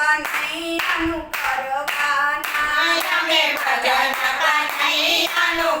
કનૈયાનું કરવાના અમે ભજન કનૈયાનું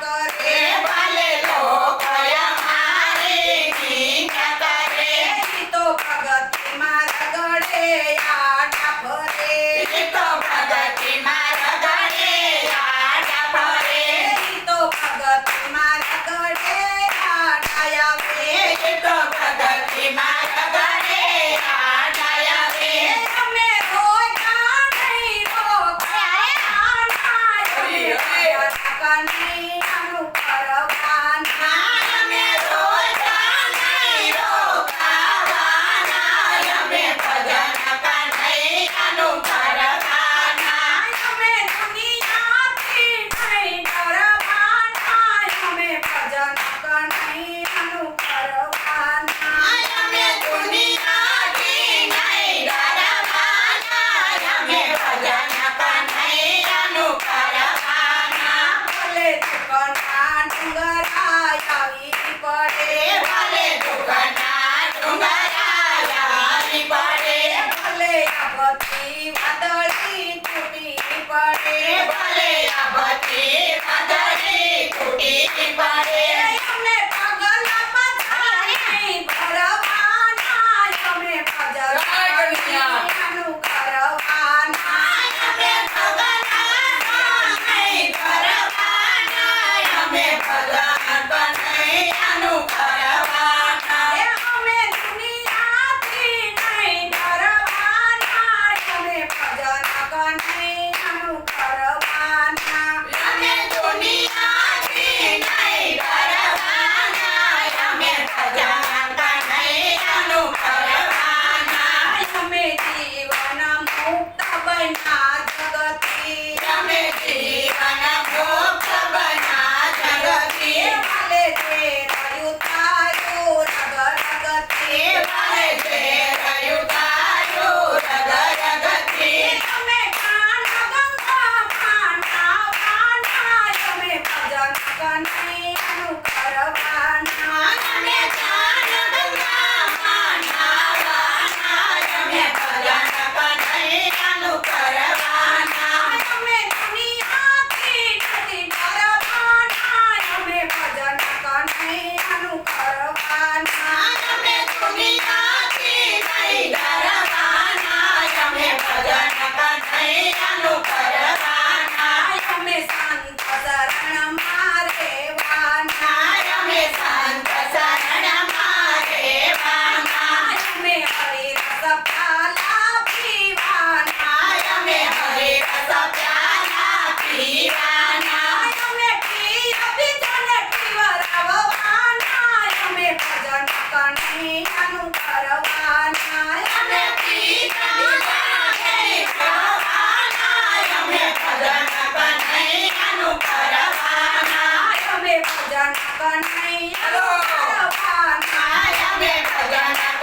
કરે ભજન કનૈયા ભગવાન માયા મે ભજન